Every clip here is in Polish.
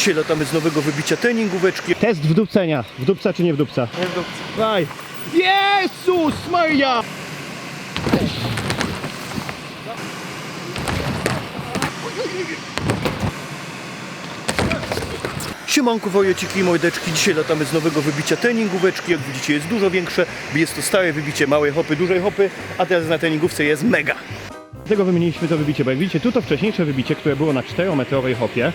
Dzisiaj latamy z nowego wybicia treningóweczki. Test wdupcenia. Wdupca czy nie wdupca? Nie wdupca. Daj. Jezus Maria! Siemanko wojeciki i mojdeczki, dzisiaj latamy z nowego wybicia treningóweczki, jak widzicie jest dużo większe, jest to stare wybicie małej hopy, dużej hopy, a teraz na treningówce jest mega. Dlatego wymieniliśmy to wybicie, bo jak widzicie, tu to wcześniejsze wybicie, które było na 4-metrowej hopie,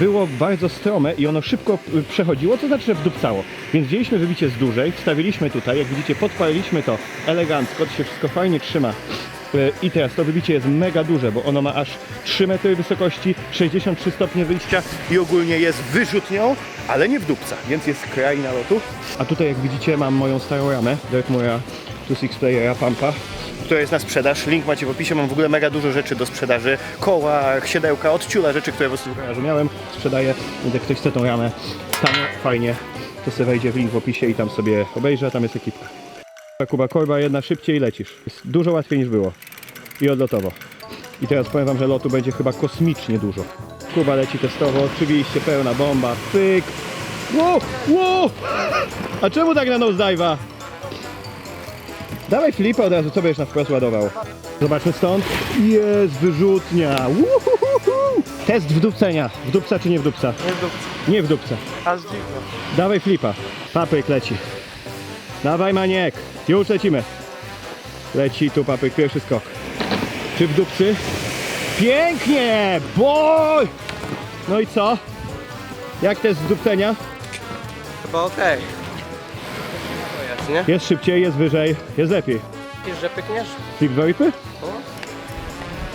było bardzo strome i ono szybko y, przechodziło, to znaczy, że wdupcało. Więc wzięliśmy wybicie z dużej, wstawiliśmy tutaj, jak widzicie, podpaliliśmy to elegancko, to się wszystko fajnie trzyma. Y, I teraz to wybicie jest mega duże, bo ono ma aż 3 metry wysokości, 63 stopnie wyjścia i ogólnie jest wyrzutnią, ale nie wdupca, więc jest kraina lotu. A tutaj jak widzicie mam moją starą ramę, Dirtmoora 2 Playera Pampa, która jest na sprzedaż. Link macie w opisie. Mam w ogóle mega dużo rzeczy do sprzedaży. Koła, siedełka, od ciula, rzeczy, które po prostu garażu miałem. Sprzedaję. Więc jak ktoś chce tą ramę tanio, fajnie, to sobie wejdzie w link w opisie i tam sobie obejrzy, tam jest ekipka. Kuba, korba jedna szybciej i lecisz. Jest dużo łatwiej niż było. I odlotowo. I teraz powiem wam, że lotu będzie chyba kosmicznie dużo. Kuba leci testowo, oczywiście pełna bomba, pyk. Wow, wow! A czemu tak na nosedive'a? Dawaj flipa od razu, co będziesz na wprost ładował? Zobaczmy stąd. Jest wyrzutnia. Uhuhuhu. Test wdupcenia. Wdupca czy nie wdupca? Nie wdupca. Nie wdupca. Aż dziwne. Dawaj flipa. Papryk leci. Dawaj maniek. Już lecimy. Leci tu papryk, pierwszy skok. Czy w dupcy? Pięknie! Boj! No i co? Jak test wdupcenia? Chyba okej. Jest, nie? Jest szybciej, jest wyżej, jest lepiej. Myślisz, że pykniesz? Flip dwa whipy?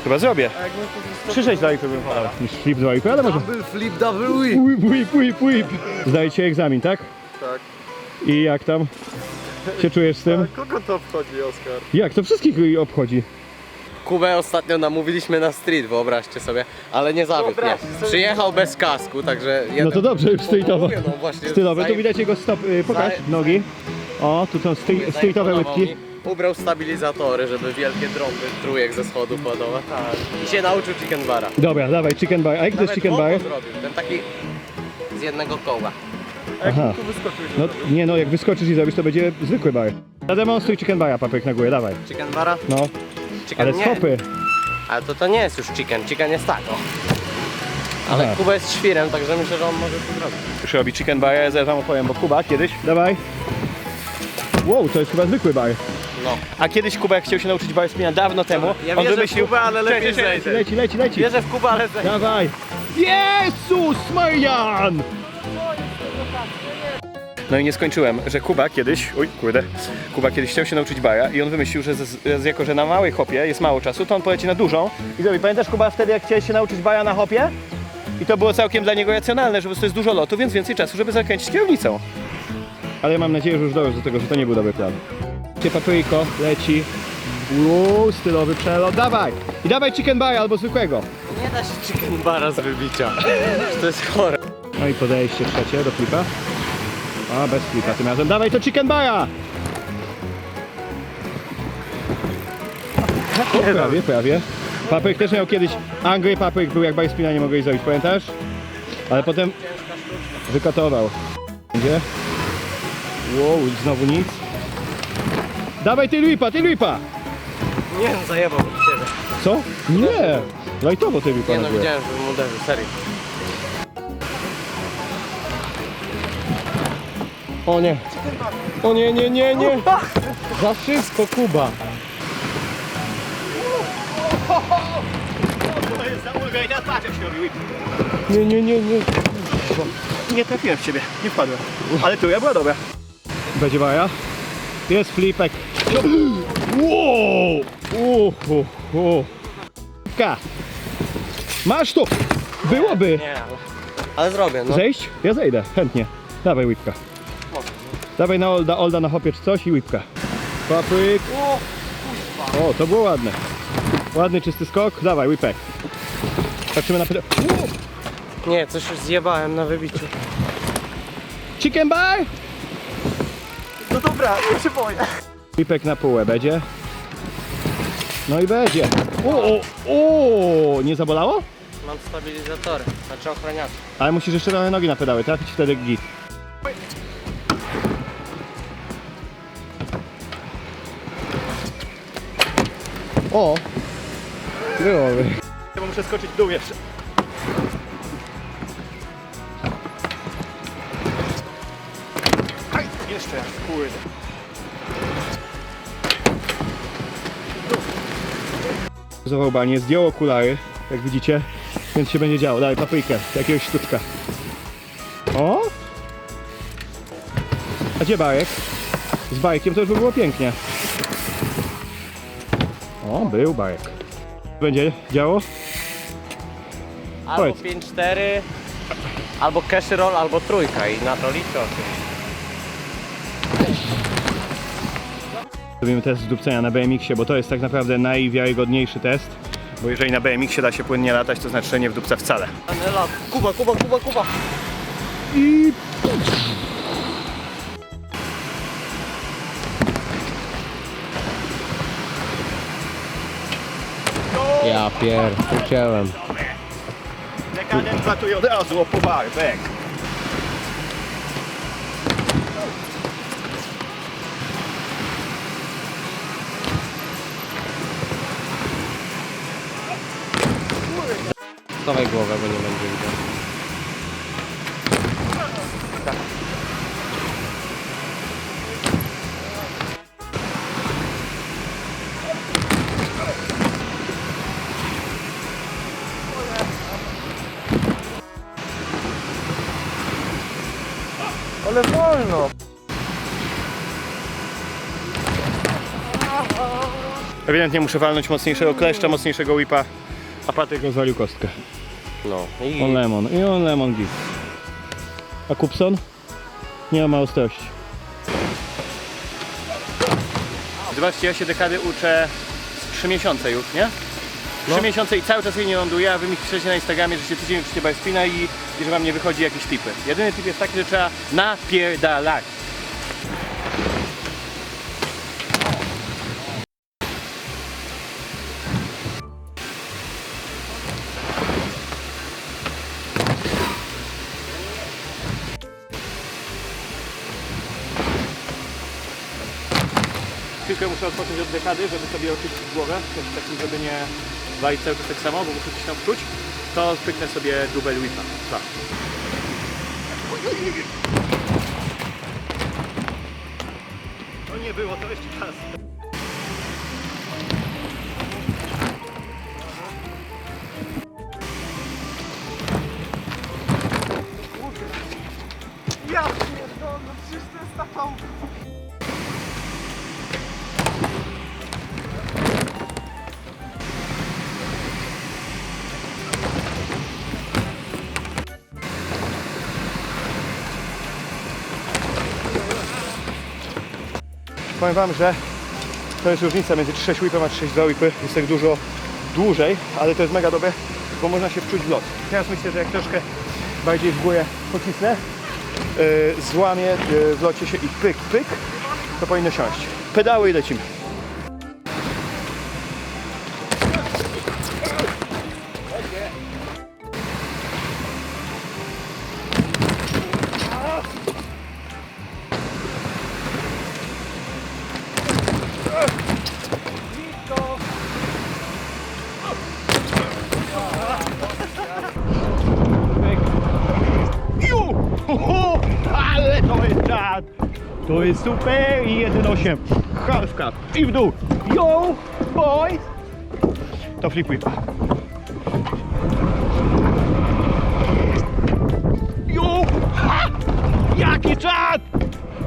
Chyba zrobię. A jakbym to 3-6 dwa whipy bym podał. Niż flip dwa whipy, ale może... Double flip, double whip. Whip, whip, whip, whip. Zdajecie egzamin, tak? Tak. I jak tam się czujesz z tym? Kogo to obchodzi, Oskar? Jak? To wszystkich obchodzi. Kubę ostatnio namówiliśmy na street, wyobraźcie sobie, ale nie zawiódł mnie. Wyobraźcie sobie. Przyjechał bez kasku, także... No to dobrze, już streetowo. Mówię, No właśnie, Stylowe, tu zaje- widać jego stop, y, pokaż nogi. O, tu są stre- streetowe zaimponował łydki. mi. Ubrał stabilizatory, żeby wielkie trąby trójek ze schodów ładować. Tak. I się nauczył chicken bara. Dobra, dawaj, chicken bar. A jak to jest Nawet chicken bar? to zrobił, ten taki z jednego koła. A jak Aha. tu wyskoczyłeś? No nie no, jak wyskoczysz i zrobisz, to będzie zwykły bar. Zademonstruj chicken bara, papryk na górę, dawaj. Chicken bara? No, Chicken ale nie. hopy. Ale to to nie jest już chicken, chicken jest tako. Ale Aha. Kuba jest świrem, także myślę, że on może to zrobić. Już robi chicken bar, ja zaraz wam opowiem, bo Kuba kiedyś... Dawaj. Wow, to jest chyba zwykły bar. No. A kiedyś Kuba jak chciał się nauczyć bar spina dawno temu, Ja on wierzę w wymyślił... Kubę, ale lepiej zejdę. Leci, leci, leci. Wierzę w Kubę, ale zejdę. Dawaj! Jezus Marian! No i nie skończyłem, że Kuba kiedyś, oj kurde, Kuba kiedyś chciał się nauczyć baja i on wymyślił, że z, z, jako, że na małej hopie jest mało czasu, to on poleci na dużą i zrobi. Pamiętasz Kuba wtedy jak chciałeś się nauczyć baja na hopie? I to było całkiem dla niego racjonalne, że po prostu jest dużo lotu, więc więcej czasu, żeby zakręcić kierownicą. Ale mam nadzieję, że już dojdziesz do tego, że to nie był dobry plan. Cię papryko, leci. Uuu, stylowy przelot, dawaj! I dawaj chicken bar albo zwykłego. Nie da się chicken bara z wybicia. To jest chore. No i podejście trzecie do flipa. A, bez flipa tym razem. Dawaj to chicken bara! O, prawie, prawie. Papryk też miał kiedyś... Angry Papryk był jak spina nie mogłeś zrobić, pamiętasz? Ale potem wykatował. Gdzie? Wow, znowu nic. Dawaj ty lipa, ty lipa! Nie no, zajebał ciebie. Co? Nie! Lajtowo ty lipa Nie na no, widziałem, że mu uderzył, serio. O nie. O nie, nie, nie, nie. Za wszystko, Kuba. To jest za ulga i jak się. Nie, nie, nie, nie. Nie trafiłem w ciebie, nie wpadłem. Ale tu ja była dobra. Będzie baja. Jest flipek. Wow! Uhu, uhu. Ka. Masz to! Byłoby! Nie, ale... Ale zrobię, no. Zejść? Ja zejdę, chętnie. Dawaj whipka. Dawaj na Olda, Olda na hopie czy coś i whipka. Papryk. O, to było ładne. Ładny, czysty skok. Dawaj, whipek. Patrzymy na pytanie. Nie, coś już zjebałem na wybiciu. Chicken bar! No dobra, ja się boję. Whipek na półę będzie. No i będzie. O, o, o, nie zabolało? Mam stabilizatory, znaczy ochraniacze. Ale musisz jeszcze trochę nogi na pedały, tak? I wtedy git. O! Byłoby. Ja muszę skoczyć w dół jeszcze. Raz, kurde. Zawałbanie, zdjął okulary, jak widzicie, więc się będzie działo. Daj paprykę, jakiegoś sztuczka. O! A gdzie bajek? Z bajkiem to już by było pięknie. O, był bajek. Będzie działo? Albo Powiedz. 5-4, albo cash roll, albo trójka i na to liczę oczywiście. Robimy test zdupcenia na BMX-ie, bo to jest tak naprawdę najwiarygodniejszy test. Bo jeżeli na BMX-ie da się płynnie latać, to znaczy, że nie wdupca wcale. Dany lot. Kuba, Kuba, Kuba, Kuba. I... Ja pier, ucięłem. Dekadent latuje od razu o bek. Chowaj głowę, bo nie będzie widział. Ale wolno. Ewidentnie muszę walnąć mocniejszego kleszcza, mocniejszego whipa. A Patryk rozwalił kostkę. No i On lemon. I on lemon git. A Kupson? Nie ma ostrości. Zobaczcie, ja się dekady uczę z 3 miesiące już, nie? 3 miesiące i cały czas jej nie ląduję, a wy mi piszecie na Instagramie, że się tydzień uczycie bez spina i, i że wam nie wychodzi jakieś tipy. Jedyny tip jest taki, że trzeba napierdalać. Chwilkę muszę odpocząć od dekady, żeby sobie oczyścić głowę, też takim, żeby nie walić cały czas tak samo, bo muszę coś tam wczuć, to spyknę sobie dubel whipa. Dwa. To nie było, to jeszcze czas. Ja pierdolę, przecież to jest taka... Powiem wam, że to jest różnica między 6 whipem a 6 2 whipy. Jest tak dużo dłużej, ale to jest mega dobre, bo można się wczuć w lot. Teraz myślę, że jak troszkę bardziej w górę pocisnę, yy, złamię yy, w locie się i pyk, pyk, to powinno siąść. Pedały i lecimy. To jest super i 1.8 half cut i w dół Yo, boys! To flip whipa Ju! Ha! Jaki czad!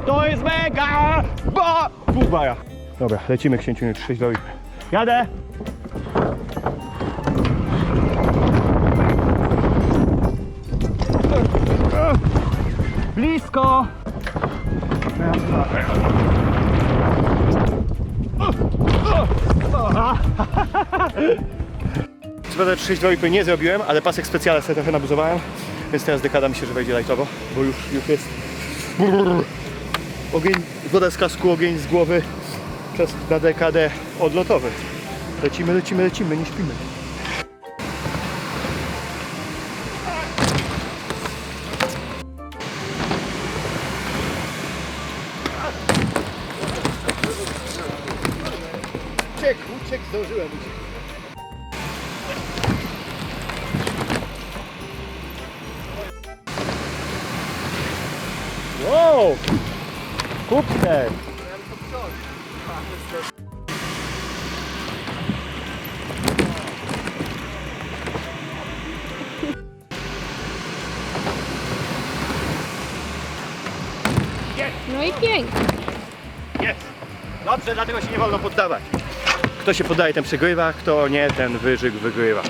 To jest mega! Ba! Bubara. Dobra, lecimy księciu 6 do. Jadę! Blisko! Co prawda 6 2 nie zrobiłem, ale pasek specjalny sobie trochę nabuzowałem, więc teraz dekada mi się, że wejdzie lightowo, bo już, już jest brrr. ogień, woda z kasku, ogień z głowy czas na dekadę odlotowy. Lecimy, lecimy, lecimy, nie śpimy. Uciekł, zdążyłem uciec. Wow! Kupne! No i pięknie. Jest! Dobrze, dlatego się nie wolno poddawać. Kto się poddaje, ten przegrywa, kto nie, ten wyżyk wygrywa.